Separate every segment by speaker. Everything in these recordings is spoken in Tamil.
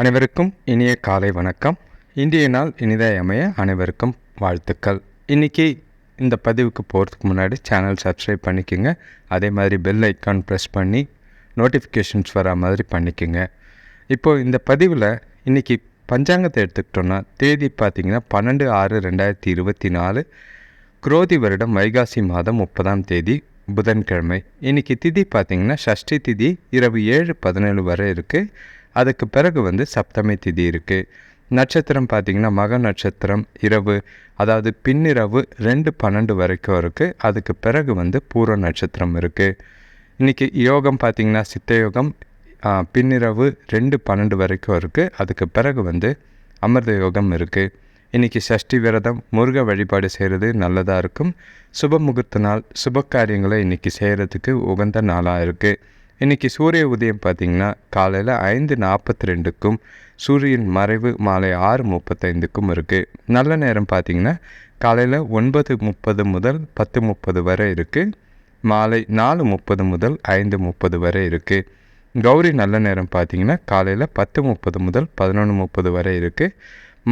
Speaker 1: அனைவருக்கும் இனிய காலை வணக்கம் இந்திய நாள் இனிதாய் அமைய அனைவருக்கும் வாழ்த்துக்கள் இன்றைக்கி இந்த பதிவுக்கு போகிறதுக்கு முன்னாடி சேனல் சப்ஸ்கிரைப் பண்ணிக்கோங்க அதே மாதிரி பெல் ஐக்கான் ப்ரெஸ் பண்ணி நோட்டிஃபிகேஷன்ஸ் வரா மாதிரி பண்ணிக்கோங்க இப்போது இந்த பதிவில் இன்றைக்கி பஞ்சாங்கத்தை எடுத்துக்கிட்டோன்னா தேதி பார்த்திங்கன்னா பன்னெண்டு ஆறு ரெண்டாயிரத்தி இருபத்தி நாலு குரோதி வருடம் வைகாசி மாதம் முப்பதாம் தேதி புதன்கிழமை இன்றைக்கி திதி பார்த்திங்கன்னா ஷஷ்டி திதி இரவு ஏழு பதினேழு வரை இருக்குது அதுக்கு பிறகு வந்து சப்தமி திதி இருக்குது நட்சத்திரம் பார்த்திங்கன்னா மக நட்சத்திரம் இரவு அதாவது பின்னிரவு ரெண்டு பன்னெண்டு வரைக்கும் இருக்குது அதுக்கு பிறகு வந்து பூர்வ நட்சத்திரம் இருக்குது இன்றைக்கி யோகம் பார்த்திங்கன்னா சித்த யோகம் பின்னிரவு ரெண்டு பன்னெண்டு வரைக்கும் இருக்குது அதுக்கு பிறகு வந்து அமிர்த யோகம் இருக்குது இன்றைக்கி சஷ்டி விரதம் முருக வழிபாடு செய்கிறது நல்லதாக இருக்கும் சுப முகூர்த்த நாள் சுப காரியங்களை இன்றைக்கி செய்கிறதுக்கு உகந்த நாளாக இருக்குது இன்றைக்கி சூரிய உதயம் பார்த்திங்கன்னா காலையில் ஐந்து நாற்பத்தி ரெண்டுக்கும் சூரியன் மறைவு மாலை ஆறு முப்பத்தைந்துக்கும் இருக்குது நல்ல நேரம் பார்த்திங்கன்னா காலையில் ஒன்பது முப்பது முதல் பத்து முப்பது வரை இருக்குது மாலை நாலு முப்பது முதல் ஐந்து முப்பது வரை இருக்குது கௌரி நல்ல நேரம் பார்த்திங்கன்னா காலையில் பத்து முப்பது முதல் பதினொன்று முப்பது வரை இருக்குது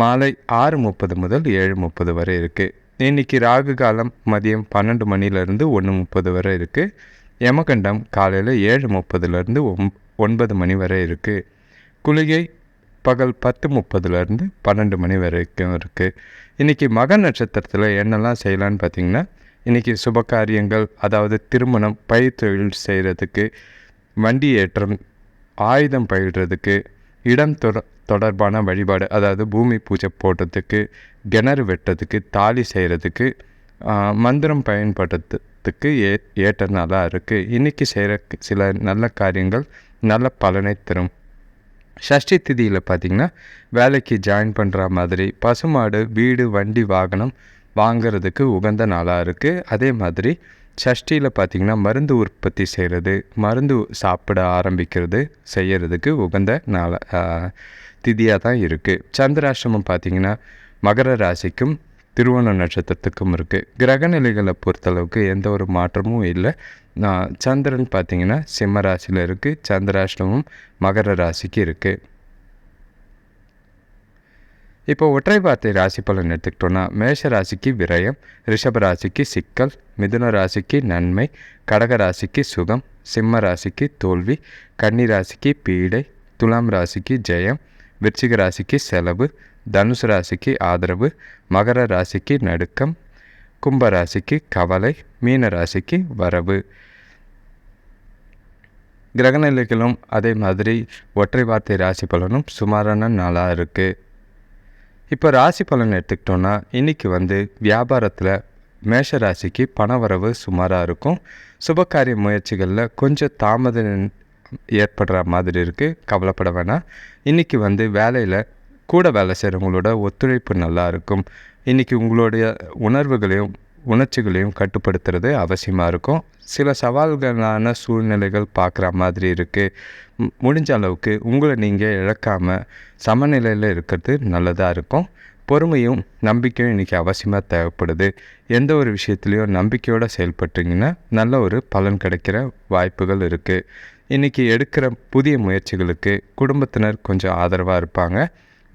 Speaker 1: மாலை ஆறு முப்பது முதல் ஏழு முப்பது வரை இருக்குது இன்றைக்கி ராகு காலம் மதியம் பன்னெண்டு மணிலேருந்து ஒன்று முப்பது வரை இருக்குது யமகண்டம் காலையில் ஏழு முப்பதுலேருந்து ஒம் ஒன்பது மணி வரை இருக்குது குளிகை பகல் பத்து முப்பதுலேருந்து பன்னெண்டு மணி வரைக்கும் இருக்குது இன்றைக்கி மக நட்சத்திரத்தில் என்னெல்லாம் செய்யலான்னு பார்த்திங்கன்னா இன்றைக்கி சுபகாரியங்கள் அதாவது திருமணம் பயிர் தொழில் செய்கிறதுக்கு வண்டி ஏற்றம் ஆயுதம் பயிடுறதுக்கு இடம் தொடர்பான வழிபாடு அதாவது பூமி பூஜை போடுறதுக்கு கிணறு வெட்டுறதுக்கு தாலி செய்கிறதுக்கு மந்திரம் பயன்படுறது காலத்துக்கு ஏ ஏற்ற நாளாக இருக்குது இன்றைக்கி செய்கிற சில நல்ல காரியங்கள் நல்ல பலனை தரும் ஷஷ்டி திதியில் பார்த்திங்கன்னா வேலைக்கு ஜாயின் பண்ணுற மாதிரி பசுமாடு வீடு வண்டி வாகனம் வாங்கிறதுக்கு உகந்த நாளாக இருக்குது அதே மாதிரி சஷ்டியில் பார்த்திங்கன்னா மருந்து உற்பத்தி செய்கிறது மருந்து சாப்பிட ஆரம்பிக்கிறது செய்கிறதுக்கு உகந்த நாள திதியாக தான் இருக்குது சந்திராசிரமம் பார்த்திங்கன்னா மகர ராசிக்கும் திருவோண நட்சத்திரத்துக்கும் இருக்குது கிரக நிலைகளை பொறுத்தளவுக்கு எந்த ஒரு மாற்றமும் இல்லை நான் சந்திரன் பார்த்திங்கன்னா சிம்ம ராசியில் இருக்குது சந்திராஷ்டமும் மகர ராசிக்கு இருக்குது இப்போ ஒற்றை வார்த்தை ராசி பலன் எடுத்துக்கிட்டோன்னா மேஷ ராசிக்கு விரயம் ரிஷப ராசிக்கு சிக்கல் மிதுன ராசிக்கு நன்மை கடக ராசிக்கு சுகம் சிம்ம ராசிக்கு தோல்வி கன்னி ராசிக்கு பீடை துலாம் ராசிக்கு ஜெயம் விருச்சிக ராசிக்கு செலவு தனுசு ராசிக்கு ஆதரவு மகர ராசிக்கு நடுக்கம் கும்பராசிக்கு கவலை மீன ராசிக்கு வரவு கிரகநிலைகளும் அதே மாதிரி ஒற்றை வார்த்தை ராசி பலனும் சுமாரான நாளாக இருக்குது இப்போ ராசி பலன் எடுத்துக்கிட்டோன்னா இன்றைக்கி வந்து வியாபாரத்தில் மேஷ ராசிக்கு பணவரவு சுமாராக இருக்கும் சுபகாரிய முயற்சிகளில் கொஞ்சம் தாமதம் ஏற்படுற மாதிரி இருக்குது கவலைப்பட வேணாம் இன்றைக்கி வந்து வேலையில் கூட வேலை செய்கிறவங்களோட ஒத்துழைப்பு நல்லாயிருக்கும் இன்றைக்கி உங்களுடைய உணர்வுகளையும் உணர்ச்சிகளையும் கட்டுப்படுத்துறது அவசியமாக இருக்கும் சில சவால்களான சூழ்நிலைகள் பார்க்குற மாதிரி இருக்குது முடிஞ்ச அளவுக்கு உங்களை நீங்கள் இழக்காமல் சமநிலையில் இருக்கிறது நல்லதாக இருக்கும் பொறுமையும் நம்பிக்கையும் இன்றைக்கி அவசியமாக தேவைப்படுது எந்த ஒரு விஷயத்துலையும் நம்பிக்கையோடு செயல்பட்டீங்கன்னா நல்ல ஒரு பலன் கிடைக்கிற வாய்ப்புகள் இருக்குது இன்றைக்கி எடுக்கிற புதிய முயற்சிகளுக்கு குடும்பத்தினர் கொஞ்சம் ஆதரவாக இருப்பாங்க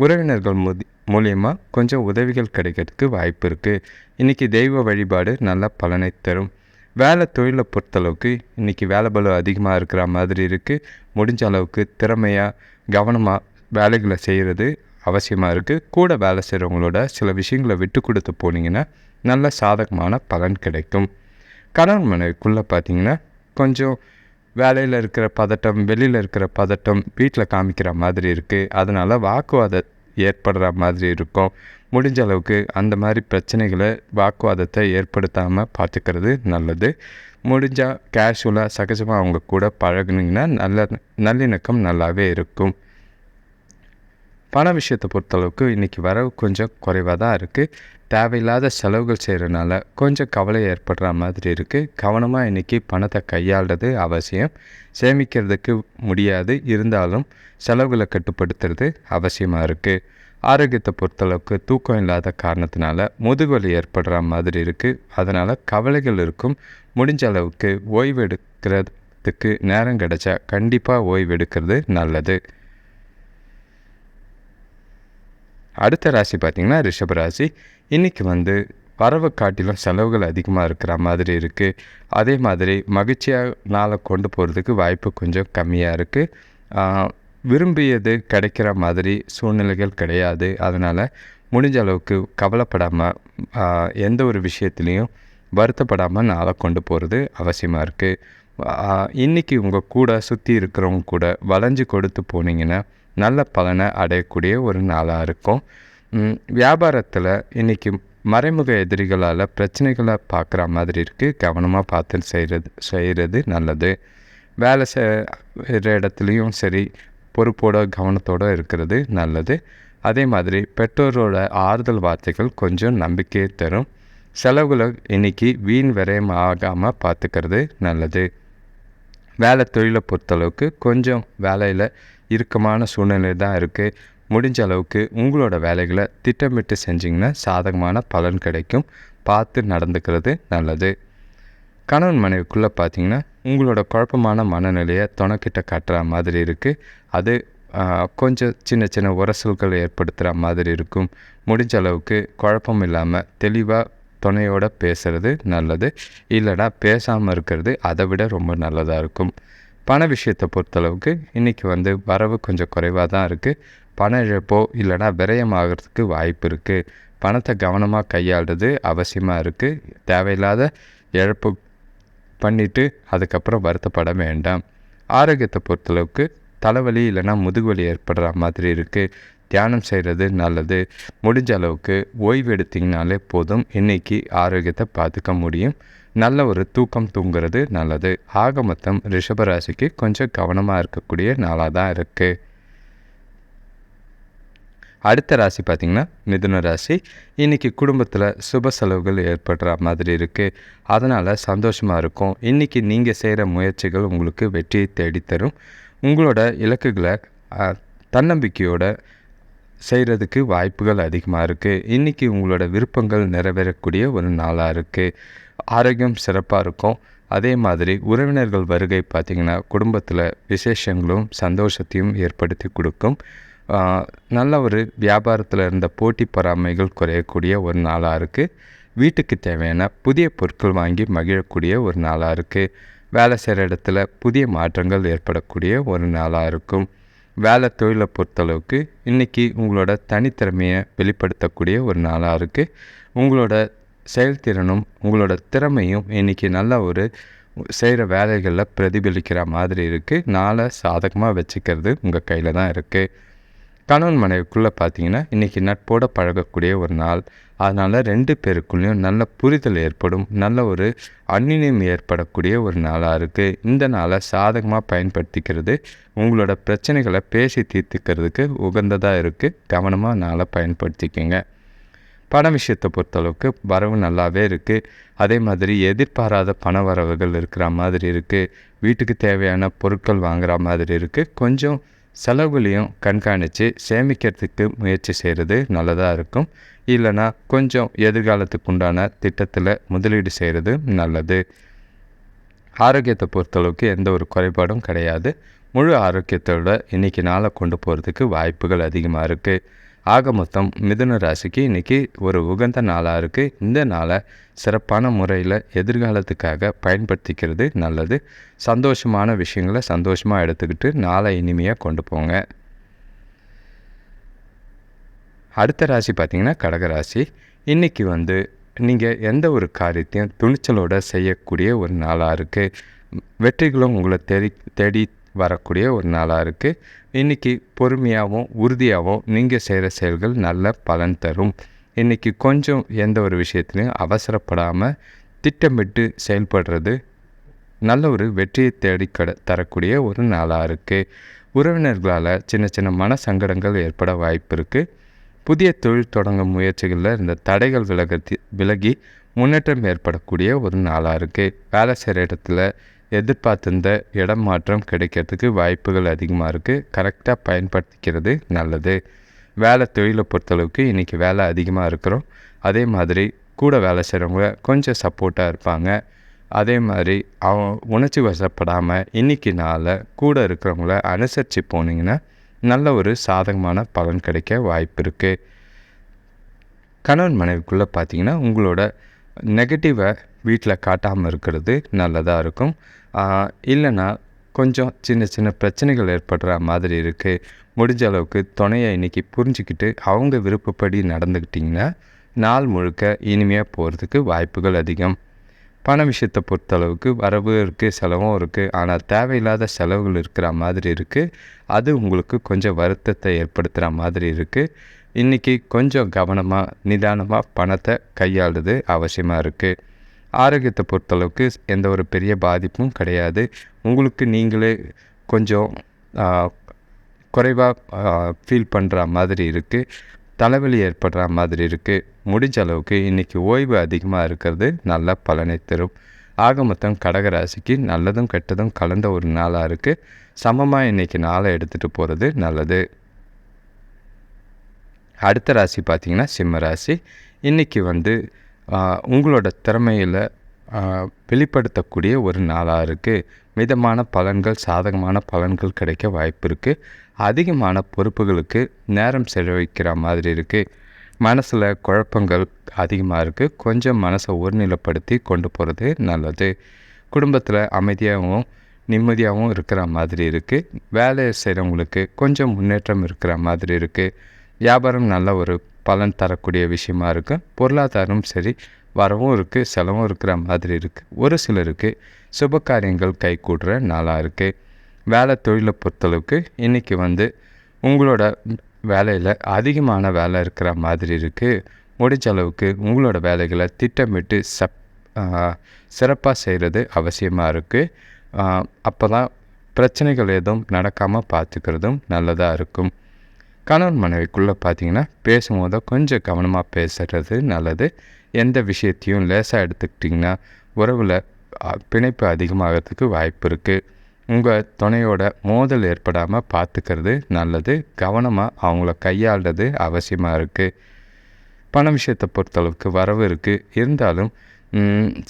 Speaker 1: உறவினர்கள் மு மூலயமா கொஞ்சம் உதவிகள் கிடைக்கிறதுக்கு வாய்ப்பு இருக்குது இன்றைக்கி தெய்வ வழிபாடு நல்ல பலனை தரும் வேலை தொழிலை பொறுத்தளவுக்கு இன்றைக்கி வேலை பலம் அதிகமாக இருக்கிற மாதிரி இருக்குது முடிஞ்ச அளவுக்கு திறமையாக கவனமாக வேலைகளை செய்கிறது அவசியமாக இருக்குது கூட வேலை செய்கிறவங்களோட சில விஷயங்களை விட்டு கொடுத்து போனீங்கன்னா நல்ல சாதகமான பலன் கிடைக்கும் கணவன் மனைவிக்குள்ளே பார்த்தீங்கன்னா கொஞ்சம் வேலையில் இருக்கிற பதட்டம் வெளியில் இருக்கிற பதட்டம் வீட்டில் காமிக்கிற மாதிரி இருக்குது அதனால் வாக்குவாதம் ஏற்படுற மாதிரி இருக்கும் முடிஞ்ச அளவுக்கு அந்த மாதிரி பிரச்சனைகளை வாக்குவாதத்தை ஏற்படுத்தாமல் பார்த்துக்கிறது நல்லது முடிஞ்சால் கேஷுவலாக சகஜமாக அவங்க கூட பழகுனிங்கன்னா நல்ல நல்லிணக்கம் நல்லாவே இருக்கும் பண விஷயத்தை பொறுத்தளவுக்கு இன்றைக்கி வரவு கொஞ்சம் குறைவாக தான் இருக்குது தேவையில்லாத செலவுகள் செய்கிறனால கொஞ்சம் கவலை ஏற்படுற மாதிரி இருக்குது கவனமாக இன்றைக்கி பணத்தை கையாளுறது அவசியம் சேமிக்கிறதுக்கு முடியாது இருந்தாலும் செலவுகளை கட்டுப்படுத்துறது அவசியமாக இருக்குது ஆரோக்கியத்தை பொறுத்தளவுக்கு தூக்கம் இல்லாத காரணத்தினால முதுகுவலி ஏற்படுற மாதிரி இருக்குது அதனால் கவலைகள் இருக்கும் முடிஞ்ச அளவுக்கு ஓய்வு எடுக்கிறதுக்கு நேரம் கிடைச்சா கண்டிப்பாக ஓய்வு எடுக்கிறது நல்லது அடுத்த ராசி பார்த்திங்கன்னா ராசி இன்றைக்கி வந்து வரவை காட்டிலும் செலவுகள் அதிகமாக இருக்கிற மாதிரி இருக்குது அதே மாதிரி மகிழ்ச்சியாக நாளை கொண்டு போகிறதுக்கு வாய்ப்பு கொஞ்சம் கம்மியாக இருக்குது விரும்பியது கிடைக்கிற மாதிரி சூழ்நிலைகள் கிடையாது அதனால் முடிஞ்ச அளவுக்கு கவலைப்படாமல் எந்த ஒரு விஷயத்துலேயும் வருத்தப்படாமல் நாளை கொண்டு போகிறது அவசியமாக இருக்குது இன்றைக்கி உங்கள் கூட சுற்றி இருக்கிறவங்க கூட வளைஞ்சு கொடுத்து போனீங்கன்னா நல்ல பலனை அடையக்கூடிய ஒரு நாளாக இருக்கும் வியாபாரத்தில் இன்றைக்கி மறைமுக எதிரிகளால் பிரச்சனைகளை பார்க்குற மாதிரி இருக்குது கவனமாக பார்த்து செய்கிறது செய்கிறது நல்லது வேலை செய்கிற இடத்துலையும் சரி பொறுப்போட கவனத்தோடு இருக்கிறது நல்லது அதே மாதிரி பெற்றோரோட ஆறுதல் வார்த்தைகள் கொஞ்சம் நம்பிக்கையை தரும் செலவுகளை இன்றைக்கி வீண் விரயம் ஆகாமல் பார்த்துக்கிறது நல்லது வேலை தொழிலை பொறுத்தளவுக்கு கொஞ்சம் வேலையில் இறுக்கமான சூழ்நிலை தான் இருக்குது முடிஞ்ச அளவுக்கு உங்களோட வேலைகளை திட்டமிட்டு செஞ்சிங்கன்னா சாதகமான பலன் கிடைக்கும் பார்த்து நடந்துக்கிறது நல்லது கணவன் மனைவிக்குள்ளே பார்த்தீங்கன்னா உங்களோட குழப்பமான மனநிலையை துணைக்கிட்ட கட்டுற மாதிரி இருக்குது அது கொஞ்சம் சின்ன சின்ன உரசல்கள் ஏற்படுத்துகிற மாதிரி இருக்கும் முடிஞ்ச அளவுக்கு குழப்பம் இல்லாமல் தெளிவாக துணையோடு பேசுகிறது நல்லது இல்லைனா பேசாமல் இருக்கிறது அதை விட ரொம்ப நல்லதாக இருக்கும் பண விஷயத்தை பொறுத்தளவுக்கு இன்றைக்கி வந்து வரவு கொஞ்சம் குறைவாக தான் இருக்குது பண இழப்போ இல்லைனா விரயமாகிறதுக்கு வாய்ப்பு இருக்குது பணத்தை கவனமாக கையாளுறது அவசியமாக இருக்குது தேவையில்லாத இழப்பு பண்ணிவிட்டு அதுக்கப்புறம் வருத்தப்பட வேண்டாம் ஆரோக்கியத்தை பொறுத்தளவுக்கு தலைவலி இல்லைனா முதுகுவலி ஏற்படுற மாதிரி இருக்குது தியானம் செய்கிறது நல்லது முடிஞ்ச அளவுக்கு ஓய்வு எடுத்திங்கனாலே போதும் இன்றைக்கி ஆரோக்கியத்தை பார்த்துக்க முடியும் நல்ல ஒரு தூக்கம் தூங்குறது நல்லது ஆக மொத்தம் ரிஷபராசிக்கு கொஞ்சம் கவனமாக இருக்கக்கூடிய நாளாக தான் இருக்குது அடுத்த ராசி பார்த்திங்கன்னா மிதுன ராசி இன்றைக்கி குடும்பத்தில் சுப செலவுகள் ஏற்படுற மாதிரி இருக்குது அதனால் சந்தோஷமாக இருக்கும் இன்றைக்கி நீங்கள் செய்கிற முயற்சிகள் உங்களுக்கு வெற்றியை தேடித்தரும் உங்களோட இலக்குகளை தன்னம்பிக்கையோட செய்கிறதுக்கு வாய்ப்புகள் அதிகமாக இருக்குது இன்றைக்கி உங்களோட விருப்பங்கள் நிறைவேறக்கூடிய ஒரு நாளாக இருக்குது ஆரோக்கியம் சிறப்பாக இருக்கும் அதே மாதிரி உறவினர்கள் வருகை பார்த்திங்கன்னா குடும்பத்தில் விசேஷங்களும் சந்தோஷத்தையும் ஏற்படுத்தி கொடுக்கும் நல்ல ஒரு வியாபாரத்தில் இருந்த போட்டி பொறாமைகள் குறையக்கூடிய ஒரு நாளாக இருக்குது வீட்டுக்கு தேவையான புதிய பொருட்கள் வாங்கி மகிழக்கூடிய ஒரு நாளாக இருக்குது வேலை செய்கிற இடத்துல புதிய மாற்றங்கள் ஏற்படக்கூடிய ஒரு நாளாக இருக்கும் வேலை தொழிலை பொறுத்தளவுக்கு இன்றைக்கி உங்களோட தனித்திறமையை வெளிப்படுத்தக்கூடிய ஒரு நாளாக இருக்குது உங்களோட செயல்திறனும் உங்களோட திறமையும் இன்றைக்கி நல்ல ஒரு செய்கிற வேலைகளில் பிரதிபலிக்கிற மாதிரி இருக்குது நாளை சாதகமாக வச்சுக்கிறது உங்கள் கையில் தான் இருக்குது கணவன் மனைவிக்குள்ளே பார்த்தீங்கன்னா இன்றைக்கி நட்போட பழகக்கூடிய ஒரு நாள் அதனால் ரெண்டு பேருக்குள்ளேயும் நல்ல புரிதல் ஏற்படும் நல்ல ஒரு அந்நியம் ஏற்படக்கூடிய ஒரு நாளாக இருக்குது இந்த நாளை சாதகமாக பயன்படுத்திக்கிறது உங்களோட பிரச்சனைகளை பேசி தீர்த்துக்கிறதுக்கு உகந்ததாக இருக்குது கவனமாக நாளை பயன்படுத்திக்கோங்க பண விஷயத்தை பொறுத்தளவுக்கு வரவு நல்லாவே இருக்குது அதே மாதிரி எதிர்பாராத பண வரவுகள் இருக்கிற மாதிரி இருக்குது வீட்டுக்கு தேவையான பொருட்கள் வாங்குகிற மாதிரி இருக்குது கொஞ்சம் செலவுலையும் கண்காணித்து சேமிக்கிறதுக்கு முயற்சி செய்கிறது நல்லதாக இருக்கும் இல்லைனா கொஞ்சம் எதிர்காலத்துக்கு உண்டான திட்டத்தில் முதலீடு செய்கிறது நல்லது ஆரோக்கியத்தை பொறுத்தளவுக்கு எந்த ஒரு குறைபாடும் கிடையாது முழு ஆரோக்கியத்தோட இன்றைக்கி நாளை கொண்டு போகிறதுக்கு வாய்ப்புகள் அதிகமாக இருக்குது ஆக மொத்தம் மிதுன ராசிக்கு இன்றைக்கி ஒரு உகந்த நாளாக இருக்குது இந்த நாளை சிறப்பான முறையில் எதிர்காலத்துக்காக பயன்படுத்திக்கிறது நல்லது சந்தோஷமான விஷயங்களை சந்தோஷமாக எடுத்துக்கிட்டு நாளை இனிமையாக கொண்டு போங்க அடுத்த ராசி பார்த்திங்கன்னா கடகராசி இன்றைக்கி வந்து நீங்கள் எந்த ஒரு காரியத்தையும் துணிச்சலோடு செய்யக்கூடிய ஒரு நாளாக இருக்குது வெற்றிகளும் உங்களை தேடி தேடி வரக்கூடிய ஒரு நாளாக இருக்குது இன்றைக்கி பொறுமையாகவும் உறுதியாகவும் நீங்கள் செய்கிற செயல்கள் நல்ல பலன் தரும் இன்றைக்கி கொஞ்சம் எந்த ஒரு விஷயத்துலையும் அவசரப்படாமல் திட்டமிட்டு செயல்படுறது நல்ல ஒரு வெற்றியை தேடி கட தரக்கூடிய ஒரு நாளாக இருக்குது உறவினர்களால் சின்ன சின்ன மன சங்கடங்கள் ஏற்பட வாய்ப்பு இருக்குது புதிய தொழில் தொடங்கும் முயற்சிகளில் இந்த தடைகள் விலகத்தி விலகி முன்னேற்றம் ஏற்படக்கூடிய ஒரு நாளாக இருக்குது வேலை செய்கிற இடத்துல எதிர்பார்த்திருந்த இடம் மாற்றம் கிடைக்கிறதுக்கு வாய்ப்புகள் அதிகமாக இருக்குது கரெக்டாக பயன்படுத்திக்கிறது நல்லது வேலை தொழிலை பொறுத்தளவுக்கு இன்றைக்கி வேலை அதிகமாக இருக்கிறோம் அதே மாதிரி கூட வேலை செய்கிறவங்க கொஞ்சம் சப்போர்ட்டாக இருப்பாங்க அதே மாதிரி அவன் உணர்ச்சி வசப்படாமல் இன்றைக்கி நாளில் கூட இருக்கிறவங்கள அனுசரித்து போனீங்கன்னா நல்ல ஒரு சாதகமான பலன் கிடைக்க வாய்ப்பு இருக்குது கணவன் மனைவிக்குள்ளே பார்த்தீங்கன்னா உங்களோட நெகட்டிவை வீட்டில் காட்டாமல் இருக்கிறது நல்லதாக இருக்கும் இல்லைன்னா கொஞ்சம் சின்ன சின்ன பிரச்சனைகள் ஏற்படுற மாதிரி இருக்குது முடிஞ்ச அளவுக்கு துணையை இன்றைக்கி புரிஞ்சுக்கிட்டு அவங்க விருப்பப்படி நடந்துக்கிட்டிங்கன்னா நாள் முழுக்க இனிமையாக போகிறதுக்கு வாய்ப்புகள் அதிகம் பண விஷயத்தை பொறுத்தளவுக்கு வரவும் இருக்குது செலவும் இருக்குது ஆனால் தேவையில்லாத செலவுகள் இருக்கிற மாதிரி இருக்குது அது உங்களுக்கு கொஞ்சம் வருத்தத்தை ஏற்படுத்துகிற மாதிரி இருக்குது இன்றைக்கி கொஞ்சம் கவனமாக நிதானமாக பணத்தை கையாளுது அவசியமாக இருக்குது ஆரோக்கியத்தை பொறுத்தளவுக்கு எந்த ஒரு பெரிய பாதிப்பும் கிடையாது உங்களுக்கு நீங்களே கொஞ்சம் குறைவாக ஃபீல் பண்ணுற மாதிரி இருக்குது தலைவலி ஏற்படுற மாதிரி இருக்குது முடிஞ்ச அளவுக்கு இன்றைக்கி ஓய்வு அதிகமாக இருக்கிறது நல்ல பலனை தரும் ஆக மொத்தம் கடகராசிக்கு நல்லதும் கெட்டதும் கலந்த ஒரு நாளாக இருக்குது சமமாக இன்றைக்கி நாளை எடுத்துகிட்டு போகிறது நல்லது அடுத்த ராசி பார்த்திங்கன்னா சிம்ம ராசி இன்றைக்கி வந்து உங்களோட திறமையில் வெளிப்படுத்தக்கூடிய ஒரு நாளாக இருக்குது மிதமான பலன்கள் சாதகமான பலன்கள் கிடைக்க வாய்ப்பு இருக்குது அதிகமான பொறுப்புகளுக்கு நேரம் செலவழிக்கிற மாதிரி இருக்குது மனசில் குழப்பங்கள் அதிகமாக இருக்குது கொஞ்சம் மனசை ஒருநிலைப்படுத்தி கொண்டு போகிறது நல்லது குடும்பத்தில் அமைதியாகவும் நிம்மதியாகவும் இருக்கிற மாதிரி இருக்குது வேலை செய்கிறவங்களுக்கு கொஞ்சம் முன்னேற்றம் இருக்கிற மாதிரி இருக்குது வியாபாரம் நல்ல ஒரு பலன் தரக்கூடிய விஷயமா இருக்குது பொருளாதாரம் சரி வரவும் இருக்குது செலவும் இருக்கிற மாதிரி இருக்குது ஒரு சிலருக்கு சுப காரியங்கள் கூடுற நாளாக இருக்குது வேலை தொழிலை பொறுத்தளவுக்கு இன்றைக்கி வந்து உங்களோட வேலையில் அதிகமான வேலை இருக்கிற மாதிரி இருக்குது முடிஞ்ச அளவுக்கு உங்களோட வேலைகளை திட்டமிட்டு சப் சிறப்பாக செய்கிறது அவசியமாக இருக்குது அப்போ தான் பிரச்சனைகள் எதுவும் நடக்காமல் பார்த்துக்கிறதும் நல்லதாக இருக்கும் கணவன் மனைவிக்குள்ளே பார்த்தீங்கன்னா பேசும்போது கொஞ்சம் கவனமாக பேசுகிறது நல்லது எந்த விஷயத்தையும் லேசாக எடுத்துக்கிட்டிங்கன்னா உறவில் பிணைப்பு அதிகமாகிறதுக்கு வாய்ப்பு இருக்குது உங்கள் துணையோட மோதல் ஏற்படாமல் பார்த்துக்கிறது நல்லது கவனமாக அவங்கள கையாளுறது அவசியமாக இருக்குது பண விஷயத்தை பொறுத்தளவுக்கு வரவு இருக்குது இருந்தாலும்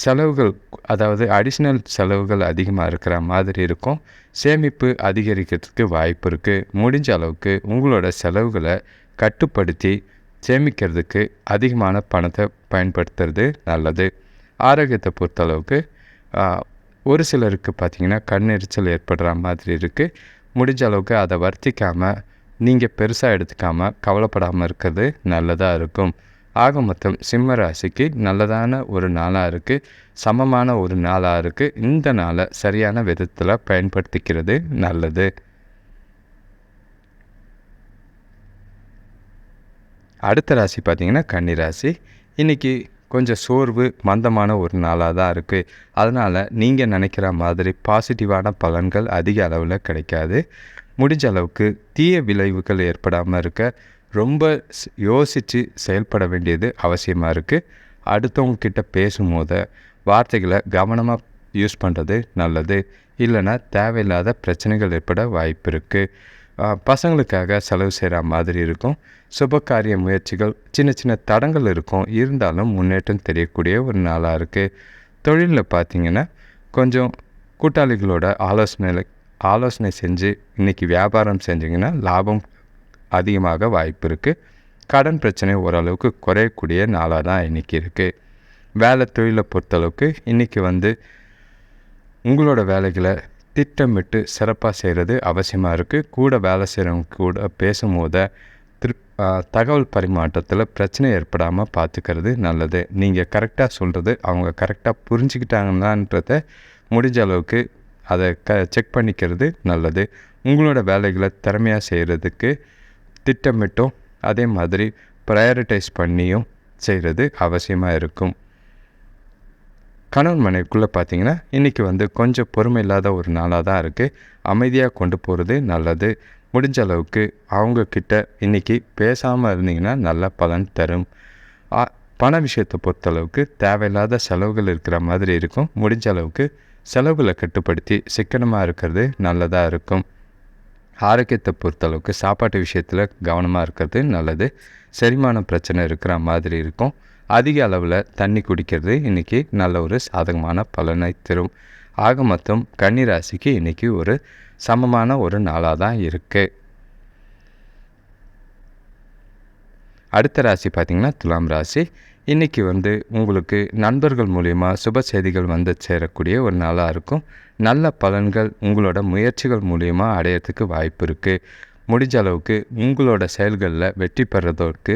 Speaker 1: செலவுகள் அதாவது அடிஷ்னல் செலவுகள் அதிகமாக இருக்கிற மாதிரி இருக்கும் சேமிப்பு அதிகரிக்கிறதுக்கு வாய்ப்பு இருக்குது முடிஞ்ச அளவுக்கு உங்களோட செலவுகளை கட்டுப்படுத்தி சேமிக்கிறதுக்கு அதிகமான பணத்தை பயன்படுத்துறது நல்லது ஆரோக்கியத்தை பொறுத்தளவுக்கு ஒரு சிலருக்கு பார்த்திங்கன்னா கண்ணெரிச்சல் ஏற்படுற மாதிரி இருக்குது முடிஞ்ச அளவுக்கு அதை வர்த்திக்காமல் நீங்கள் பெருசாக எடுத்துக்காமல் கவலைப்படாமல் இருக்கிறது நல்லதாக இருக்கும் ஆக மொத்தம் சிம்ம ராசிக்கு நல்லதான ஒரு நாளாக இருக்குது சமமான ஒரு நாளாக இருக்குது இந்த நாளை சரியான விதத்தில் பயன்படுத்திக்கிறது நல்லது அடுத்த ராசி பார்த்திங்கன்னா கன்னி ராசி இன்றைக்கி கொஞ்சம் சோர்வு மந்தமான ஒரு நாளாக தான் இருக்குது அதனால் நீங்கள் நினைக்கிற மாதிரி பாசிட்டிவான பலன்கள் அதிக அளவில் கிடைக்காது முடிஞ்ச அளவுக்கு தீய விளைவுகள் ஏற்படாமல் இருக்க ரொம்ப யோசித்து செயல்பட வேண்டியது அவசியமாக இருக்குது அடுத்தவங்கக்கிட்ட பேசும்போது வார்த்தைகளை கவனமாக யூஸ் பண்ணுறது நல்லது இல்லைன்னா தேவையில்லாத பிரச்சனைகள் ஏற்பட வாய்ப்பு இருக்குது பசங்களுக்காக செலவு செய்கிற மாதிரி இருக்கும் சுபகாரிய முயற்சிகள் சின்ன சின்ன தடங்கள் இருக்கும் இருந்தாலும் முன்னேற்றம் தெரியக்கூடிய ஒரு நாளாக இருக்குது தொழிலில் பார்த்திங்கன்னா கொஞ்சம் கூட்டாளிகளோட ஆலோசனை ஆலோசனை செஞ்சு இன்றைக்கி வியாபாரம் செஞ்சிங்கன்னா லாபம் அதிகமாக வாய்ப்பு இருக்குது கடன் பிரச்சனை ஓரளவுக்கு குறையக்கூடிய நாளாக தான் இன்றைக்கி இருக்குது வேலை தொழிலை பொறுத்தளவுக்கு இன்றைக்கி வந்து உங்களோட வேலைகளை திட்டமிட்டு சிறப்பாக செய்கிறது அவசியமாக இருக்குது கூட வேலை செய்கிறவங்க கூட பேசும்போது திரு தகவல் பரிமாற்றத்தில் பிரச்சனை ஏற்படாமல் பார்த்துக்கிறது நல்லது நீங்கள் கரெக்டாக சொல்கிறது அவங்க கரெக்டாக புரிஞ்சுக்கிட்டாங்களான்றத முடிஞ்ச அளவுக்கு அதை க செக் பண்ணிக்கிறது நல்லது உங்களோட வேலைகளை திறமையாக செய்கிறதுக்கு திட்டமிட்டும் அதே மாதிரி ப்ரையாரிட்டைஸ் பண்ணியும் செய்கிறது அவசியமாக இருக்கும் கணவன் மனைவிக்குள்ளே பார்த்தீங்கன்னா இன்றைக்கி வந்து கொஞ்சம் பொறுமை இல்லாத ஒரு நாளாக தான் இருக்குது அமைதியாக கொண்டு போகிறது நல்லது முடிஞ்ச அளவுக்கு அவங்கக்கிட்ட இன்றைக்கி பேசாமல் இருந்தீங்கன்னா நல்ல பலன் தரும் பண விஷயத்தை பொறுத்தளவுக்கு தேவையில்லாத செலவுகள் இருக்கிற மாதிரி இருக்கும் முடிஞ்ச அளவுக்கு செலவுகளை கட்டுப்படுத்தி சிக்கனமாக இருக்கிறது நல்லதாக இருக்கும் ஆரோக்கியத்தை பொறுத்தளவுக்கு சாப்பாட்டு விஷயத்தில் கவனமாக இருக்கிறது நல்லது செரிமான பிரச்சனை இருக்கிற மாதிரி இருக்கும் அதிக அளவில் தண்ணி குடிக்கிறது இன்றைக்கி நல்ல ஒரு சாதகமான பலனை தரும் ஆக மொத்தம் கன்னிராசிக்கு இன்றைக்கி ஒரு சமமான ஒரு நாளாக தான் இருக்குது அடுத்த ராசி பார்த்திங்கன்னா துலாம் ராசி இன்றைக்கி வந்து உங்களுக்கு நண்பர்கள் மூலிமா சுப செய்திகள் வந்து சேரக்கூடிய ஒரு நாளாக இருக்கும் நல்ல பலன்கள் உங்களோட முயற்சிகள் மூலயமா அடையிறதுக்கு வாய்ப்பு இருக்குது முடிஞ்ச அளவுக்கு உங்களோட செயல்களில் வெற்றி பெறதற்கு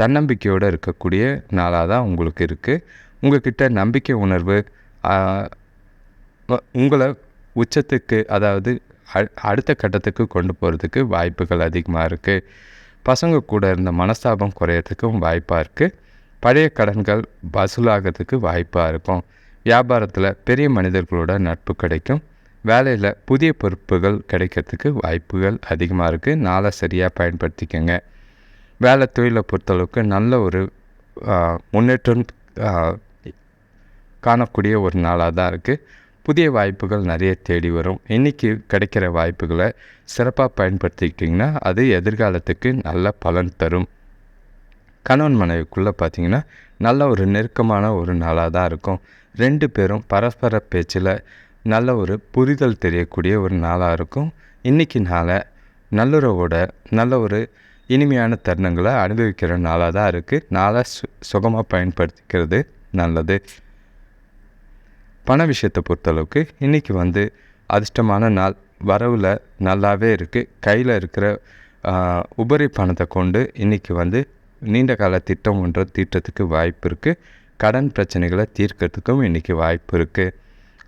Speaker 1: தன்னம்பிக்கையோடு இருக்கக்கூடிய நாளாக தான் உங்களுக்கு இருக்குது உங்கள்கிட்ட நம்பிக்கை உணர்வு உங்களை உச்சத்துக்கு அதாவது அடுத்த கட்டத்துக்கு கொண்டு போகிறதுக்கு வாய்ப்புகள் அதிகமாக இருக்குது பசங்க கூட இருந்த மனஸ்தாபம் குறையிறதுக்கும் வாய்ப்பாக இருக்குது பழைய கடன்கள் வசூலாகிறதுக்கு வாய்ப்பாக இருக்கும் வியாபாரத்தில் பெரிய மனிதர்களோட நட்பு கிடைக்கும் வேலையில் புதிய பொறுப்புகள் கிடைக்கிறதுக்கு வாய்ப்புகள் அதிகமாக இருக்குது நாளை சரியாக பயன்படுத்திக்கோங்க வேலை தொழிலை பொறுத்தளவுக்கு நல்ல ஒரு முன்னேற்றம் காணக்கூடிய ஒரு நாளாக தான் இருக்குது புதிய வாய்ப்புகள் நிறைய தேடி வரும் இன்றைக்கி கிடைக்கிற வாய்ப்புகளை சிறப்பாக பயன்படுத்திக்கிட்டிங்கன்னா அது எதிர்காலத்துக்கு நல்ல பலன் தரும் கணவன் மனைவிக்குள்ளே பார்த்திங்கன்னா நல்ல ஒரு நெருக்கமான ஒரு நாளாக தான் இருக்கும் ரெண்டு பேரும் பரஸ்பர பேச்சில் நல்ல ஒரு புரிதல் தெரியக்கூடிய ஒரு நாளாக இருக்கும் இன்றைக்கி நாளை நல்லுறவோட நல்ல ஒரு இனிமையான தருணங்களை அனுபவிக்கிற நாளாக தான் இருக்குது நாளாக சு சுகமாக பயன்படுத்திக்கிறது நல்லது பண விஷயத்தை பொறுத்தளவுக்கு இன்றைக்கி வந்து அதிர்ஷ்டமான நாள் வரவில் நல்லாவே இருக்குது கையில் இருக்கிற உபரி பணத்தை கொண்டு இன்றைக்கி வந்து நீண்ட கால திட்டம் ஒன்றை தீட்டத்துக்கு வாய்ப்பு இருக்குது கடன் பிரச்சனைகளை தீர்க்கறதுக்கும் இன்றைக்கி வாய்ப்பு இருக்குது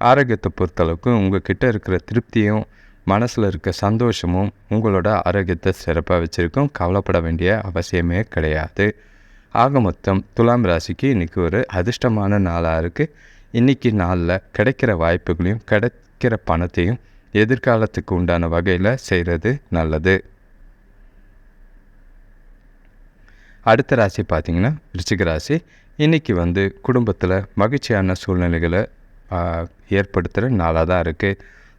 Speaker 1: ஆரோக்கியத்தை பொறுத்தளவுக்கு உங்கள் கிட்டே இருக்கிற திருப்தியும் மனசில் இருக்க சந்தோஷமும் உங்களோட ஆரோக்கியத்தை சிறப்பாக வச்சுருக்கும் கவலைப்பட வேண்டிய அவசியமே கிடையாது ஆக மொத்தம் துலாம் ராசிக்கு இன்றைக்கி ஒரு அதிர்ஷ்டமான நாளாக இருக்குது இன்றைக்கி நாளில் கிடைக்கிற வாய்ப்புகளையும் கிடைக்கிற பணத்தையும் எதிர்காலத்துக்கு உண்டான வகையில் செய்கிறது நல்லது அடுத்த ராசி பார்த்திங்கன்னா ரிச்சிக ராசி இன்றைக்கி வந்து குடும்பத்தில் மகிழ்ச்சியான சூழ்நிலைகளை ஏற்படுத்துகிற நாளாக தான் இருக்குது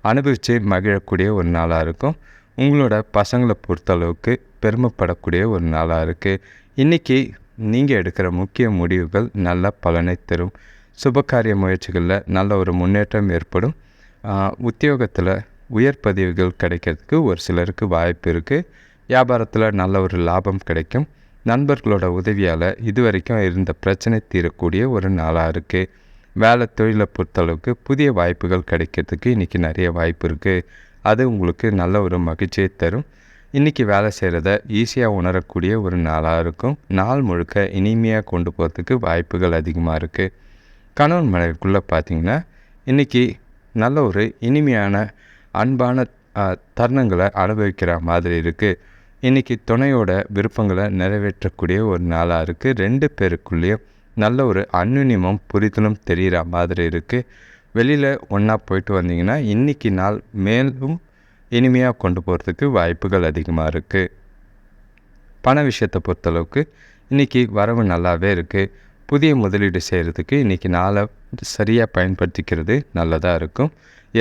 Speaker 1: அனுபவித்து மகிழக்கூடிய ஒரு நாளாக இருக்கும் உங்களோட பசங்களை பொறுத்தளவுக்கு பெருமைப்படக்கூடிய ஒரு நாளாக இருக்குது இன்றைக்கி நீங்கள் எடுக்கிற முக்கிய முடிவுகள் நல்ல பலனை தரும் சுபகாரிய முயற்சிகளில் நல்ல ஒரு முன்னேற்றம் ஏற்படும் உத்தியோகத்தில் உயர் பதிவுகள் கிடைக்கிறதுக்கு ஒரு சிலருக்கு வாய்ப்பு இருக்குது வியாபாரத்தில் நல்ல ஒரு லாபம் கிடைக்கும் நண்பர்களோட உதவியால் இது வரைக்கும் இருந்த பிரச்சனை தீரக்கூடிய ஒரு நாளாக இருக்குது வேலை தொழிலை பொறுத்தளவுக்கு புதிய வாய்ப்புகள் கிடைக்கிறதுக்கு இன்றைக்கி நிறைய வாய்ப்பு இருக்குது அது உங்களுக்கு நல்ல ஒரு மகிழ்ச்சியை தரும் இன்றைக்கி வேலை செய்கிறத ஈஸியாக உணரக்கூடிய ஒரு நாளாக இருக்கும் நாள் முழுக்க இனிமையாக கொண்டு போகிறதுக்கு வாய்ப்புகள் அதிகமாக இருக்குது கணவன் மனைவிக்குள்ளே பார்த்திங்கன்னா இன்றைக்கி நல்ல ஒரு இனிமையான அன்பான தருணங்களை அனுபவிக்கிற மாதிரி இருக்குது இன்றைக்கி துணையோட விருப்பங்களை நிறைவேற்றக்கூடிய ஒரு நாளாக இருக்குது ரெண்டு பேருக்குள்ளேயும் நல்ல ஒரு அன்னுனிமம் புரிதலும் தெரிகிற மாதிரி இருக்குது வெளியில் ஒன்றா போயிட்டு வந்தீங்கன்னா இன்றைக்கி நாள் மேலும் இனிமையாக கொண்டு போகிறதுக்கு வாய்ப்புகள் அதிகமாக இருக்குது பண விஷயத்தை பொறுத்தளவுக்கு இன்றைக்கி வரவு நல்லாவே இருக்குது புதிய முதலீடு செய்கிறதுக்கு இன்றைக்கி நாளை சரியாக பயன்படுத்திக்கிறது நல்லதாக இருக்கும்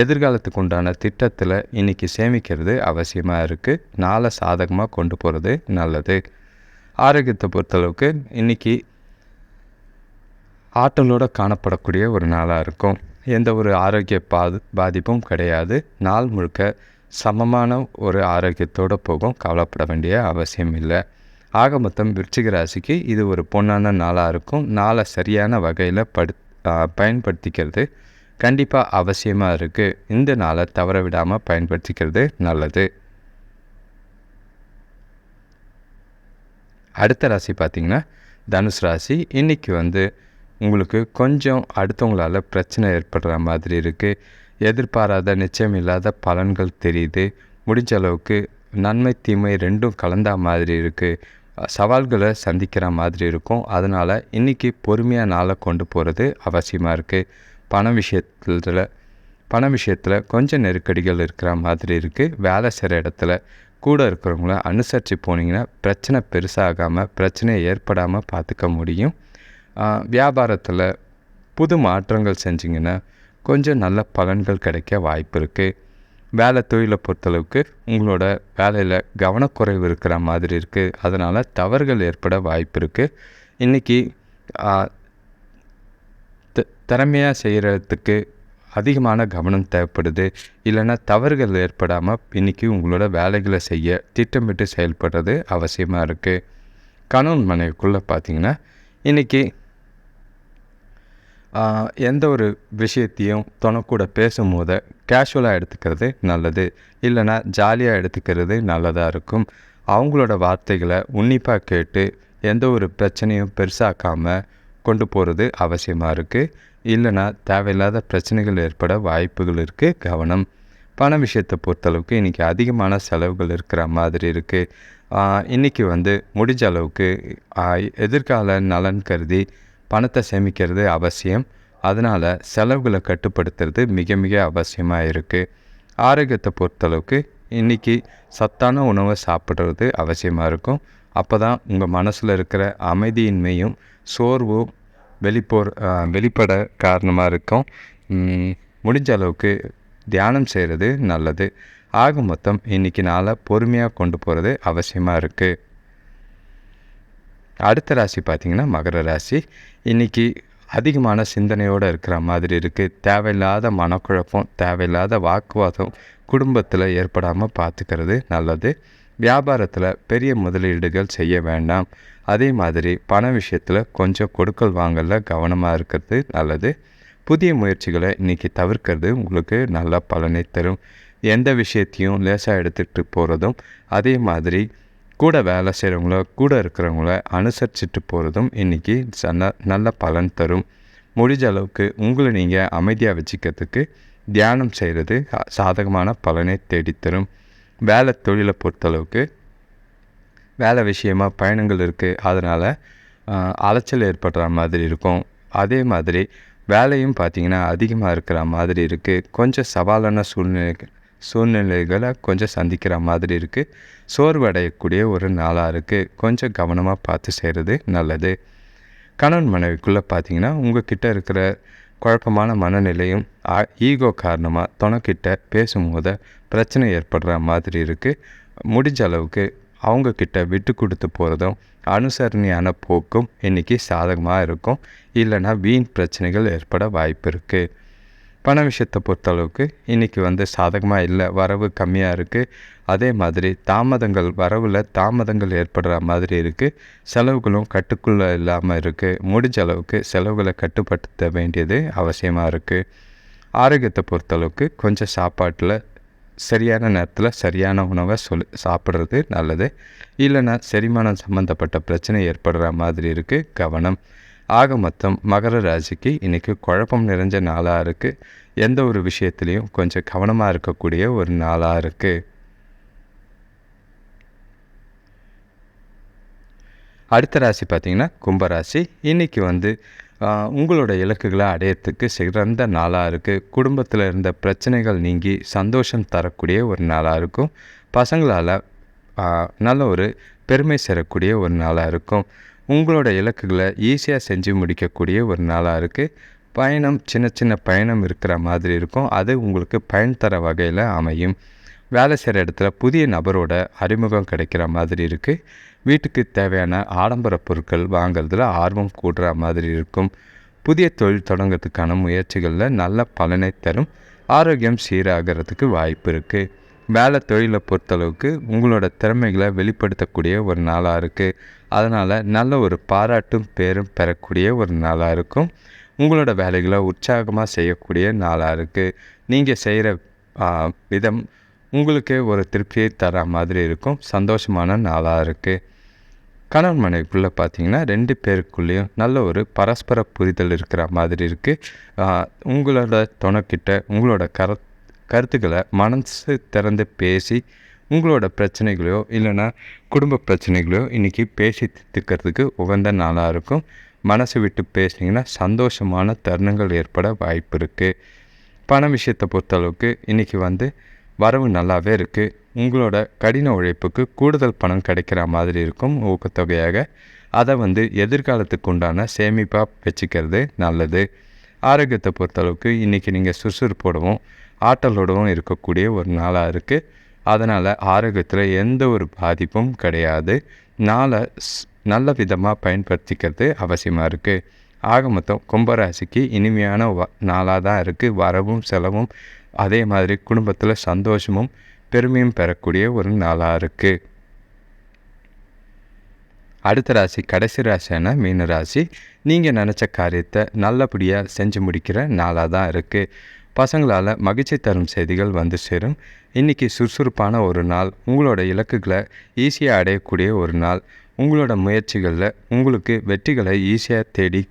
Speaker 1: எதிர்காலத்துக்கு உண்டான திட்டத்தில் இன்றைக்கி சேமிக்கிறது அவசியமாக இருக்குது நாளை சாதகமாக கொண்டு போகிறது நல்லது ஆரோக்கியத்தை பொறுத்தளவுக்கு இன்றைக்கி ஆற்றலோடு காணப்படக்கூடிய ஒரு நாளாக இருக்கும் எந்த ஒரு ஆரோக்கிய பாது பாதிப்பும் கிடையாது நாள் முழுக்க சமமான ஒரு ஆரோக்கியத்தோடு போகும் கவலைப்பட வேண்டிய அவசியம் இல்லை ஆக மொத்தம் விருச்சிக ராசிக்கு இது ஒரு பொன்னான நாளாக இருக்கும் நாளை சரியான வகையில் படு பயன்படுத்திக்கிறது கண்டிப்பாக அவசியமாக இருக்குது இந்த நாளை தவற விடாமல் பயன்படுத்திக்கிறது நல்லது அடுத்த ராசி பார்த்திங்கன்னா தனுஷ் ராசி இன்றைக்கி வந்து உங்களுக்கு கொஞ்சம் அடுத்தவங்களால் பிரச்சனை ஏற்படுற மாதிரி இருக்குது எதிர்பாராத நிச்சயம் இல்லாத பலன்கள் தெரியுது முடிஞ்ச அளவுக்கு நன்மை தீமை ரெண்டும் கலந்தா மாதிரி இருக்குது சவால்களை சந்திக்கிற மாதிரி இருக்கும் அதனால் இன்றைக்கி பொறுமையாக நாளை கொண்டு போகிறது அவசியமாக இருக்குது பண விஷயத்தில் பண விஷயத்தில் கொஞ்சம் நெருக்கடிகள் இருக்கிற மாதிரி இருக்குது வேலை செய்கிற இடத்துல கூட இருக்கிறவங்கள அனுசரித்து போனீங்கன்னா பிரச்சனை பெருசாகாமல் பிரச்சனை ஏற்படாமல் பார்த்துக்க முடியும் வியாபாரத்தில் புது மாற்றங்கள் செஞ்சிங்கன்னா கொஞ்சம் நல்ல பலன்கள் கிடைக்க வாய்ப்பு இருக்குது வேலை தொழிலை பொறுத்தளவுக்கு உங்களோட வேலையில் கவனக்குறைவு இருக்கிற மாதிரி இருக்குது அதனால் தவறுகள் ஏற்பட வாய்ப்பு இருக்குது இன்றைக்கி திறமையாக செய்கிறதுக்கு அதிகமான கவனம் தேவைப்படுது இல்லைன்னா தவறுகள் ஏற்படாமல் இன்றைக்கி உங்களோட வேலைகளை செய்ய திட்டமிட்டு செயல்படுறது அவசியமாக இருக்குது கணவன் மனைவிக்குள்ளே பார்த்திங்கன்னா இன்றைக்கி எந்த ஒரு விஷயத்தையும் தனக்கூட பேசும்போது கேஷுவலாக எடுத்துக்கிறது நல்லது இல்லைன்னா ஜாலியாக எடுத்துக்கிறது நல்லதாக இருக்கும் அவங்களோட வார்த்தைகளை உன்னிப்பாக கேட்டு எந்த ஒரு பிரச்சனையும் பெருசாக்காமல் கொண்டு போகிறது அவசியமாக இருக்குது இல்லைனா தேவையில்லாத பிரச்சனைகள் ஏற்பட வாய்ப்புகள் இருக்குது கவனம் பண விஷயத்தை பொறுத்தளவுக்கு இன்றைக்கி அதிகமான செலவுகள் இருக்கிற மாதிரி இருக்குது இன்றைக்கி வந்து முடிஞ்ச அளவுக்கு எதிர்கால நலன் கருதி பணத்தை சேமிக்கிறது அவசியம் அதனால் செலவுகளை கட்டுப்படுத்துறது மிக மிக அவசியமாக இருக்குது ஆரோக்கியத்தை பொறுத்தளவுக்கு இன்றைக்கி சத்தான உணவை சாப்பிட்றது அவசியமாக இருக்கும் அப்போ தான் உங்கள் மனசில் இருக்கிற அமைதியின்மையும் சோர்வும் வெளிப்போர் வெளிப்பட காரணமாக இருக்கும் முடிஞ்ச அளவுக்கு தியானம் செய்கிறது நல்லது ஆக மொத்தம் இன்றைக்கி நாளை பொறுமையாக கொண்டு போகிறது அவசியமாக இருக்குது அடுத்த ராசி பார்த்திங்கன்னா மகர ராசி இன்றைக்கி அதிகமான சிந்தனையோடு இருக்கிற மாதிரி இருக்குது தேவையில்லாத மனக்குழப்பம் தேவையில்லாத வாக்குவாதம் குடும்பத்தில் ஏற்படாமல் பார்த்துக்கிறது நல்லது வியாபாரத்தில் பெரிய முதலீடுகள் செய்ய வேண்டாம் அதே மாதிரி பண விஷயத்தில் கொஞ்சம் கொடுக்கல் வாங்கல கவனமாக இருக்கிறது நல்லது புதிய முயற்சிகளை இன்றைக்கி தவிர்க்கிறது உங்களுக்கு நல்ல பலனை தரும் எந்த விஷயத்தையும் லேசாக எடுத்துகிட்டு போகிறதும் அதே மாதிரி கூட வேலை செய்கிறவங்கள கூட இருக்கிறவங்கள அனுசரிச்சுட்டு போகிறதும் இன்றைக்கி நல்ல பலன் தரும் முடிஞ்ச அளவுக்கு உங்களை நீங்கள் அமைதியாக வச்சுக்கிறதுக்கு தியானம் செய்கிறது சாதகமான பலனை தேடித்தரும் வேலை தொழிலை பொறுத்தளவுக்கு வேலை விஷயமா பயணங்கள் இருக்குது அதனால் அலைச்சல் ஏற்படுற மாதிரி இருக்கும் அதே மாதிரி வேலையும் பார்த்திங்கன்னா அதிகமாக இருக்கிற மாதிரி இருக்குது கொஞ்சம் சவாலான சூழ்நிலை சூழ்நிலைகளை கொஞ்சம் சந்திக்கிற மாதிரி இருக்குது சோர்வடையக்கூடிய ஒரு நாளாக இருக்குது கொஞ்சம் கவனமாக பார்த்து செய்கிறது நல்லது கணவன் மனைவிக்குள்ளே பார்த்திங்கன்னா கிட்டே இருக்கிற குழப்பமான மனநிலையும் ஈகோ காரணமாக தொணக்கிட்ட பேசும்போது பிரச்சனை ஏற்படுற மாதிரி இருக்குது முடிஞ்ச அளவுக்கு அவங்கக்கிட்ட விட்டு கொடுத்து போகிறதும் அனுசரணையான போக்கும் இன்றைக்கி சாதகமாக இருக்கும் இல்லைனா வீண் பிரச்சனைகள் ஏற்பட வாய்ப்பு இருக்குது பண விஷயத்தை பொறுத்தளவுக்கு இன்றைக்கி வந்து சாதகமாக இல்லை வரவு கம்மியாக இருக்குது அதே மாதிரி தாமதங்கள் வரவில் தாமதங்கள் ஏற்படுற மாதிரி இருக்குது செலவுகளும் கட்டுக்குள்ளே இல்லாமல் இருக்குது முடிஞ்ச அளவுக்கு செலவுகளை கட்டுப்படுத்த வேண்டியது அவசியமாக இருக்குது ஆரோக்கியத்தை பொறுத்தளவுக்கு கொஞ்சம் சாப்பாட்டில் சரியான நேரத்தில் சரியான உணவை சொல் சாப்பிட்றது நல்லது இல்லைன்னா செரிமானம் சம்மந்தப்பட்ட பிரச்சனை ஏற்படுற மாதிரி இருக்குது கவனம் ஆக மொத்தம் மகர ராசிக்கு இன்றைக்கி குழப்பம் நிறைஞ்ச நாளாக இருக்குது எந்த ஒரு விஷயத்துலேயும் கொஞ்சம் கவனமாக இருக்கக்கூடிய ஒரு நாளாக இருக்குது அடுத்த ராசி பார்த்திங்கன்னா கும்பராசி இன்றைக்கி வந்து உங்களோட இலக்குகளை அடையிறதுக்கு சிறந்த நாளாக இருக்குது குடும்பத்தில் இருந்த பிரச்சனைகள் நீங்கி சந்தோஷம் தரக்கூடிய ஒரு நாளாக இருக்கும் பசங்களால் நல்ல ஒரு பெருமை சேரக்கூடிய ஒரு நாளாக இருக்கும் உங்களோட இலக்குகளை ஈஸியாக செஞ்சு முடிக்கக்கூடிய ஒரு நாளாக இருக்குது பயணம் சின்ன சின்ன பயணம் இருக்கிற மாதிரி இருக்கும் அது உங்களுக்கு பயன் தர வகையில் அமையும் வேலை செய்கிற இடத்துல புதிய நபரோட அறிமுகம் கிடைக்கிற மாதிரி இருக்குது வீட்டுக்கு தேவையான ஆடம்பர பொருட்கள் வாங்கிறதுல ஆர்வம் கூடுற மாதிரி இருக்கும் புதிய தொழில் தொடங்கிறதுக்கான முயற்சிகளில் நல்ல பலனை தரும் ஆரோக்கியம் சீராகிறதுக்கு வாய்ப்பு இருக்குது வேலை தொழிலை பொறுத்தளவுக்கு உங்களோட திறமைகளை வெளிப்படுத்தக்கூடிய ஒரு நாளாக இருக்குது அதனால் நல்ல ஒரு பாராட்டும் பேரும் பெறக்கூடிய ஒரு நாளாக இருக்கும் உங்களோட வேலைகளை உற்சாகமாக செய்யக்கூடிய நாளாக இருக்குது நீங்கள் செய்கிற விதம் உங்களுக்கே ஒரு திருப்தியை தர மாதிரி இருக்கும் சந்தோஷமான நாளாக இருக்குது கணவன் மனைவிக்குள்ளே பார்த்தீங்கன்னா ரெண்டு பேருக்குள்ளேயும் நல்ல ஒரு பரஸ்பர புரிதல் இருக்கிற மாதிரி இருக்குது உங்களோட துணைக்கிட்ட உங்களோட கர கருத்துக்களை மனசு திறந்து பேசி உங்களோட பிரச்சனைகளையோ இல்லைன்னா குடும்ப பிரச்சனைகளையோ இன்றைக்கி பேசி தீர்த்துக்கிறதுக்கு உகந்த நாளாக இருக்கும் மனசு விட்டு பேசினீங்கன்னா சந்தோஷமான தருணங்கள் ஏற்பட வாய்ப்பு இருக்குது பண விஷயத்தை பொறுத்தளவுக்கு இன்றைக்கி வந்து வரவு நல்லாவே இருக்குது உங்களோட கடின உழைப்புக்கு கூடுதல் பணம் கிடைக்கிற மாதிரி இருக்கும் ஊக்கத்தொகையாக அதை வந்து எதிர்காலத்துக்கு உண்டான சேமிப்பாக வச்சுக்கிறது நல்லது ஆரோக்கியத்தை பொறுத்தளவுக்கு இன்றைக்கி நீங்கள் சுறுசுறுப்போடவும் ஆற்றலோடவும் இருக்கக்கூடிய ஒரு நாளாக இருக்குது அதனால் ஆரோக்கியத்தில் எந்த ஒரு பாதிப்பும் கிடையாது நாளை நல்ல விதமாக பயன்படுத்திக்கிறது அவசியமாக இருக்குது ஆக மொத்தம் கும்பராசிக்கு இனிமையான வ நாளாக தான் இருக்குது வரவும் செலவும் அதே மாதிரி குடும்பத்தில் சந்தோஷமும் பெருமையும் பெறக்கூடிய ஒரு நாளாக இருக்குது அடுத்த ராசி கடைசி ராசியான மீன ராசி நீங்கள் நினச்ச காரியத்தை நல்லபடியாக செஞ்சு முடிக்கிற நாளாக தான் இருக்குது பசங்களால் மகிழ்ச்சி தரும் செய்திகள் வந்து சேரும் இன்றைக்கி சுறுசுறுப்பான ஒரு நாள் உங்களோட இலக்குகளை ஈஸியாக அடையக்கூடிய ஒரு நாள் உங்களோட முயற்சிகளில் உங்களுக்கு வெற்றிகளை ஈஸியாக தேடி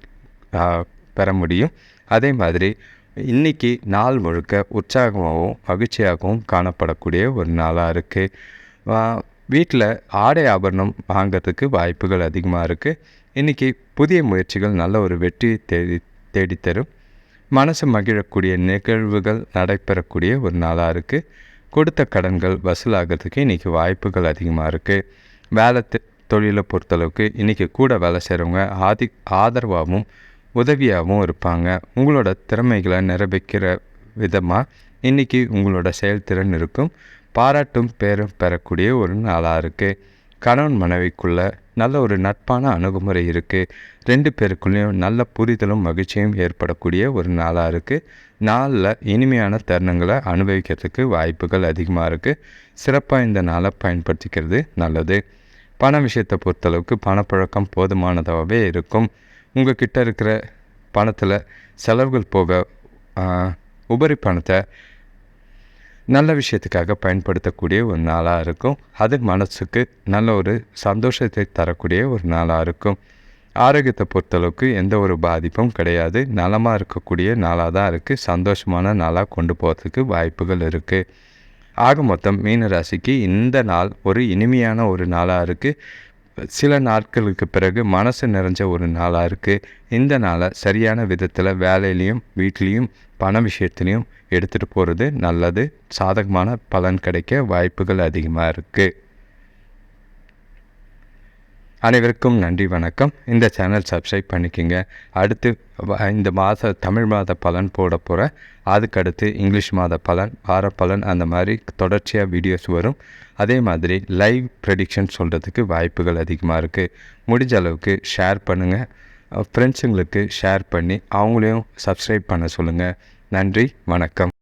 Speaker 1: பெற முடியும் அதே மாதிரி இன்றைக்கி நாள் முழுக்க உற்சாகமாகவும் மகிழ்ச்சியாகவும் காணப்படக்கூடிய ஒரு நாளாக இருக்குது வீட்டில் ஆடை ஆபரணம் வாங்கிறதுக்கு வாய்ப்புகள் அதிகமாக இருக்குது இன்றைக்கி புதிய முயற்சிகள் நல்ல ஒரு வெற்றி தேடி தேடித்தரும் மனசு மகிழக்கூடிய நிகழ்வுகள் நடைபெறக்கூடிய ஒரு நாளாக இருக்குது கொடுத்த கடன்கள் வசூலாகிறதுக்கு இன்றைக்கி வாய்ப்புகள் அதிகமாக இருக்குது வேலை தொழிலை பொறுத்தளவுக்கு இன்றைக்கி கூட வேலை செய்கிறவங்க ஆதி ஆதரவாகவும் உதவியாகவும் இருப்பாங்க உங்களோட திறமைகளை நிரூபிக்கிற விதமாக இன்றைக்கி உங்களோட செயல்திறன் இருக்கும் பாராட்டும் பேரும் பெறக்கூடிய ஒரு நாளாக இருக்குது கணவன் மனைவிக்குள்ளே நல்ல ஒரு நட்பான அணுகுமுறை இருக்குது ரெண்டு பேருக்குள்ளேயும் நல்ல புரிதலும் மகிழ்ச்சியும் ஏற்படக்கூடிய ஒரு நாளாக இருக்குது நாளில் இனிமையான தருணங்களை அனுபவிக்கிறதுக்கு வாய்ப்புகள் அதிகமாக இருக்குது சிறப்பாக இந்த நாளை பயன்படுத்திக்கிறது நல்லது பண விஷயத்தை பொறுத்தளவுக்கு பணப்பழக்கம் போதுமானதாகவே இருக்கும் உங்கள் கிட்டே இருக்கிற பணத்தில் செலவுகள் போக உபரி பணத்தை நல்ல விஷயத்துக்காக பயன்படுத்தக்கூடிய ஒரு நாளாக இருக்கும் அது மனசுக்கு நல்ல ஒரு சந்தோஷத்தை தரக்கூடிய ஒரு நாளாக இருக்கும் ஆரோக்கியத்தை பொறுத்தளவுக்கு எந்த ஒரு பாதிப்பும் கிடையாது நலமாக இருக்கக்கூடிய நாளாக தான் இருக்குது சந்தோஷமான நாளாக கொண்டு போகிறதுக்கு வாய்ப்புகள் இருக்குது ஆக மொத்தம் மீன ராசிக்கு இந்த நாள் ஒரு இனிமையான ஒரு நாளாக இருக்குது சில நாட்களுக்கு பிறகு மனசு நிறைஞ்ச ஒரு நாளாக இருக்குது இந்த நாளை சரியான விதத்தில் வேலையிலையும் வீட்லேயும் பண விஷயத்துலையும் எடுத்துகிட்டு போகிறது நல்லது சாதகமான பலன் கிடைக்க வாய்ப்புகள் அதிகமாக இருக்குது அனைவருக்கும் நன்றி வணக்கம் இந்த சேனல் சப்ஸ்கிரைப் பண்ணிக்கோங்க அடுத்து இந்த மாத தமிழ் மாத பலன் போட போகிற அதுக்கடுத்து இங்கிலீஷ் மாத பலன் வார பலன் அந்த மாதிரி தொடர்ச்சியாக வீடியோஸ் வரும் அதே மாதிரி லைவ் ப்ரெடிக்ஷன் சொல்கிறதுக்கு வாய்ப்புகள் அதிகமாக இருக்குது முடிஞ்ச அளவுக்கு ஷேர் பண்ணுங்கள் ஃப்ரெண்ட்ஸுங்களுக்கு ஷேர் பண்ணி அவங்களையும் சப்ஸ்கிரைப் பண்ண சொல்லுங்கள் நன்றி வணக்கம்